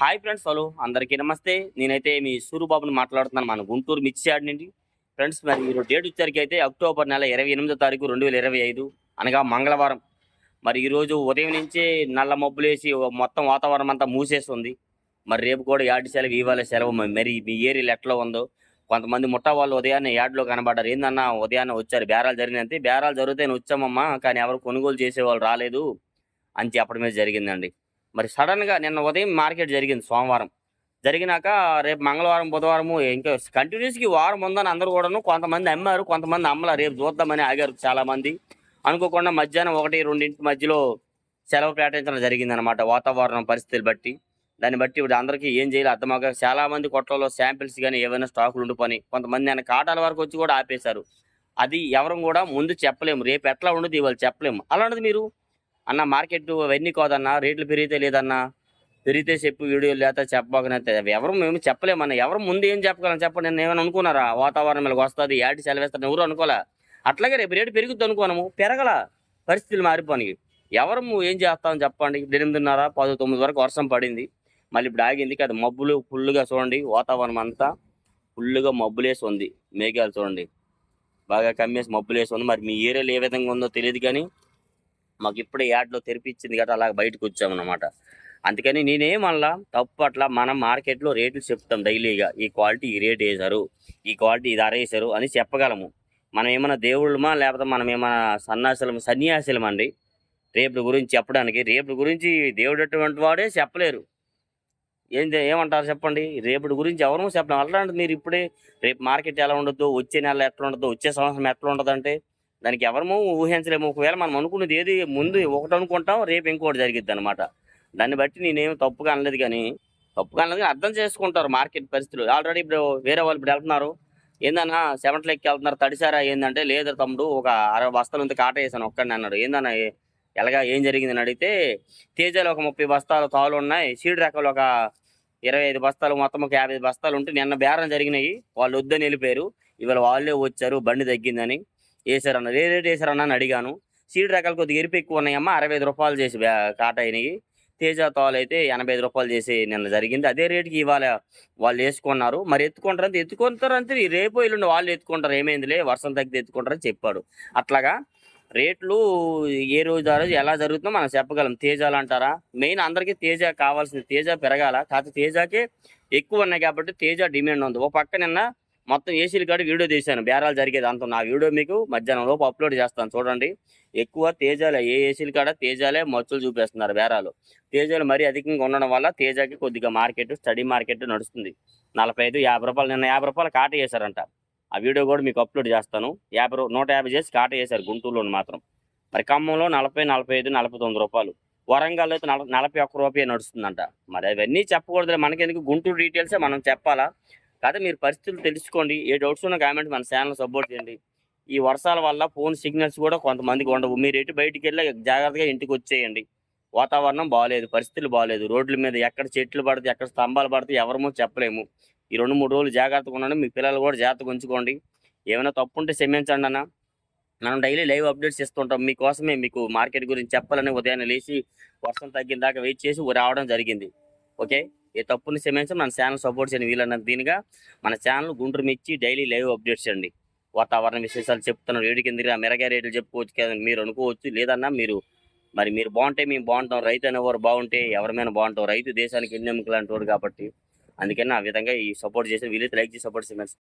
Hi friends hello అందరికీ నమస్తే. నేనైతే మీ సూరుబాబుని మాట్లాడుతున్నాను. మన గుంటూరు మిర్చి నుండి. ఫ్రెండ్స్ మరి మీరు డేట్ వచ్చరికి అయితే అక్టోబర్ నెల ఇరవై ఎనిమిదో తారీఖు రెండు వేల ఇరవై ఐదు అనగా మంగళవారం. మరి ఈరోజు ఉదయం నుంచే నల్ల మబ్బులేసి మొత్తం వాతావరణం అంతా మూసేస్తుంది మరి రేపు కూడా యార్డ్ సెలవు ఇవాళ సెలవు. మరి మీ ఏరియాలో ఎట్లా ఉందో? కొంతమంది ముట్ట వాళ్ళు ఉదయాన్నే యార్డ్లో కనబడ్డారు. ఏందన్నా ఉదయాన్నే వచ్చారు? బేరాలు జరిగినంతే బేరాలు జరిగితే వచ్చామమ్మా కానీ ఎవరు కొనుగోలు చేసేవాళ్ళు రాలేదు అని చెప్పడమే జరిగిందండి. మరి సడన్గా నిన్న ఉదయం మార్కెట్ జరిగింది సోమవారం. జరిగినాక రేపు మంగళవారం బుధవారము ఇంకా కంటిన్యూస్కి వారం ఉందని అందరూ కూడాను కొంతమంది అమ్మారు కొంతమంది అమ్మలా రేపు చూద్దామని ఆగారు చాలామంది. అనుకోకుండా మధ్యాహ్నం ఒకటి రెండింటి మధ్యలో సెలవు ప్రకటించడం జరిగిందనమాట వాతావరణం పరిస్థితులు బట్టి. దాన్ని బట్టి ఇప్పుడు అందరికీ ఏం చేయాలి అర్థమవుక చాలా మంది కొట్లలో శాంపిల్స్ కానీ ఏవైనా స్టాకులు ఉండిపోయి కొంతమంది ఆయన కాటాల వరకు వచ్చి కూడా ఆపేశారు. అది ఎవరు కూడా ముందు చెప్పలేము. రేపు ఎట్లా ఉండదు ఇవాళ చెప్పలేము. అలాంటిది మీరు? అన్న మార్కెట్ అవన్నీ కాదన్నా రేట్లు పెరిగితే లేదన్నా పెరిగితే చెప్పు వీడియో లేకపోతే చెప్పబోకనైతే ఎవరు మేము చెప్పలేమన్న ఎవరు ముందు ఏం చెప్పగలం చెప్పండి నేను ఏమైనా అనుకున్నారా? వాతావరణం ఇలాగ వస్తుంది యాడి సెలవేస్తాను ఎవరు అనుకోలే. అట్లాగే రేపు రేటు పెరుగుద్ది అనుకోనము పెరగల పరిస్థితులు మారిపోయి ఎవరు ఏం చేస్తామని చెప్పండి. ఎనిమిదిన్నర పది తొమ్మిది వరకు వర్షం పడింది. మళ్ళీ ఇప్పుడు ఆగింది కదా మబ్బులు ఫుల్గా చూడండి వాతావరణం అంతా ఫుల్గా మబ్బులేసి ఉంది మేఘాలు చూడండి. బాగా కమ్మేసి మబ్బులేసి ఉంది మరి మీ ఏరియాలో ఏ విధంగా ఉందో తెలియదు కానీ మాకు ఇప్పుడే యాడ్లో తెరిపించింది కదా అలా బయటకు వచ్చామన్నమాట అందుకని నేనేమల్లా తప్పు అట్లా మనం మార్కెట్లో రేట్లు చెప్తాం డైలీగా. ఈ క్వాలిటీ ఈ రేట్ వేశారు ఈ క్వాలిటీ ఇది అరేసారు అని చెప్పగలము. మనం ఏమైనా దేవుళ్ళమా లేకపోతే మనం ఏమైనా సన్యాసులం సన్యాసులం అండి రేపు గురించి చెప్పడానికి రేపు గురించి దేవుడు అటువంటి వాడే చెప్పలేరు. ఏం ఏమంటారు చెప్పండి? రేపటి గురించి ఎవరు చెప్పడం అలాంటి మీరు ఇప్పుడే రేపు మార్కెట్ ఎలా ఉండదు వచ్చే నెల ఎట్లా ఉండదు వచ్చే సంవత్సరం ఎట్లా ఉండదు అంటే దానికి ఎవరము ఊహించలేము. ఒకవేళ మనం అనుకున్నది ఏది ముందు ఒకటి అనుకుంటాం రేపు ఇంకోటి జరిగిద్ది అనమాట దాన్ని బట్టి నేనేం తప్పుగా అనలేదు కానీ తప్పుగా అనలేదు కానీ అర్థం చేసుకుంటారు మార్కెట్ పరిస్థితులు. ఆల్రెడీ ఇప్పుడు వేరే వాళ్ళు ఇప్పుడు వెళ్తున్నారు. ఏందన్నా సెవెంత్ లెక్కి వెళ్తున్నారు తడిసారా ఏందంటే లేదు తమ్ముడు ఒక అరవై బస్తాలు ఉంది కాట వేసాను ఒక్కడిని అన్నాడు. ఏందన్నా ఎలాగా ఏం జరిగిందని అడిగితే తేజాలు ఒక ముప్పై బస్తాలు తాలు ఉన్నాయి. సీడ్ రకాలు ఒక ఇరవై ఐదు బస్తాలు మొత్తం ఒక యాభై బస్తాలు ఉంటే నిన్న బేరం జరిగినాయి. వాళ్ళు వద్దని వెళ్ళిపోయారు. ఇవాళ వాళ్ళే వచ్చారు బండి తగ్గిందని. వేసారన్న ఏ రేట్ వేసారన్న అని అడిగాను. సీడ్ రకాలు కొద్దిగా ఎరుపు ఎక్కువ ఉన్నాయమ్మా అరవై ఐదు రూపాయలు చేసి కాట అయినాయి తేజ తోలు అయితే ఎనభై ఐదు రూపాయలు చేసి నిన్న జరిగింది. అదే రేటుకి ఇవాళ వాళ్ళు వేసుకున్నారు. మరి ఎత్తుకుంటారు అంతే ఎత్తుకుంటారు అంతే రేపు ఎల్లుండి వాళ్ళు ఎత్తుకుంటారు. ఏమైందిలే వర్షం తగ్గితే ఎత్తుకుంటారని చెప్పాడు. అట్లాగా రేట్లు ఏ రోజు ఆ రోజు ఎలా జరుగుతుందో మనం చెప్పగలం. తేజాలు అంటారా? మెయిన్ అందరికీ తేజ కావాల్సింది. తేజ పెరగాల. కాకపోతే తేజాకే ఎక్కువ ఉన్నాయి కాబట్టి తేజ డిమాండ్ ఉంది. ఓ పక్క నిన్న మొత్తం ఏసీలు కాడ వీడియో తీశాను. బేరాలు జరిగేది అంత నా వీడియో మీకు మధ్యాహ్నం లోపు అప్లోడ్ చేస్తాను. చూడండి. ఎక్కువ తేజాలే. ఏ ఏసీలు కాడ తేజాలే మచ్చులు చూపిస్తున్నారు బేరాలు. తేజాలు మరీ అధికంగా ఉండడం వల్ల తేజాకి కొద్దిగా మార్కెట్ స్టడీ మార్కెట్ నడుస్తుంది. నలభై ఐదు యాభై రూపాయలు. నిన్న యాభై రూపాయలు కాట చేశారంట ఆ వీడియో కూడా మీకు అప్లోడ్ చేస్తాను. యాభై నూట యాభై చేసి కాట చేశారు గుంటూరులో మాత్రం. మరి ఖమ్మంలో నలభై నలభై ఐదు నలభై తొమ్మిది రూపాయలు. వరంగల్ అయితే నల నలభై ఒక్క రూపాయ నడుస్తుందంట. మరి అవన్నీ చెప్పకూడదు మనకెందుకు? గుంటూరు డీటెయిల్సే మనం చెప్పాలా? కాదు మీరు పరిస్థితులు తెలుసుకోండి. ఏ డౌట్స్ ఉన్న కామెంట్ మన ఛానల్ సపోర్ట్ చేయండి. ఈ వర్షాల వల్ల ఫోన్ సిగ్నల్స్ కూడా కొంతమందికి ఉండవు. మీరు ఎటు బయటికి వెళ్ళి జాగ్రత్తగా ఇంటికి వచ్చేయండి. వాతావరణం బాగాలేదు పరిస్థితులు బాగాలేదు రోడ్ల మీద ఎక్కడ చెట్లు పడితే ఎక్కడ స్తంభాలు పడితే ఎవరమో చెప్పలేము. ఈ రెండు మూడు రోజులు జాగ్రత్తగా ఉండండి. మీ పిల్లలు కూడా జాగ్రత్తగా ఉంచుకోండి. ఏమైనా తప్పు ఉంటే క్షమించండి అన్న. మనం డైలీ లైవ్ అప్డేట్స్ ఇస్తుంటాం. మీకోసమే మీకు మార్కెట్ గురించి చెప్పాలని ఉదయాన్నే లేచి వర్షం తగ్గిన దాకా వెయిట్ చేసి రావడం జరిగింది. ఓకే ఏ తప్పుని క్షమించి మన ఛానల్ సపోర్ట్ చేయండి వీలైనంత దీనిగా మన ఛానల్ గుంటూరు మిర్చి డైలీ లైవ్ అప్డేట్స్ చేయండి వాతావరణ విశేషాలు చెప్తున్నాను వేడి కింద మెరగా రేట్లు చెప్పుకోవచ్చు కదా మీరు అనుకోవచ్చు. లేదన్నా మీరు మరి మీరు బాగుంటే మేము బాగుంటాం రైతు అనేవారు బాగుంటే ఎవరిమైనా బాగుంటాం. రైతు దేశానికి ఎన్నెముకలు అంటారు కాబట్టి అందుకని ఆ విధంగా ఈ సపోర్ట్ చేసి వీలైతే లైక్ చేసి సపోర్ట్ చేయమని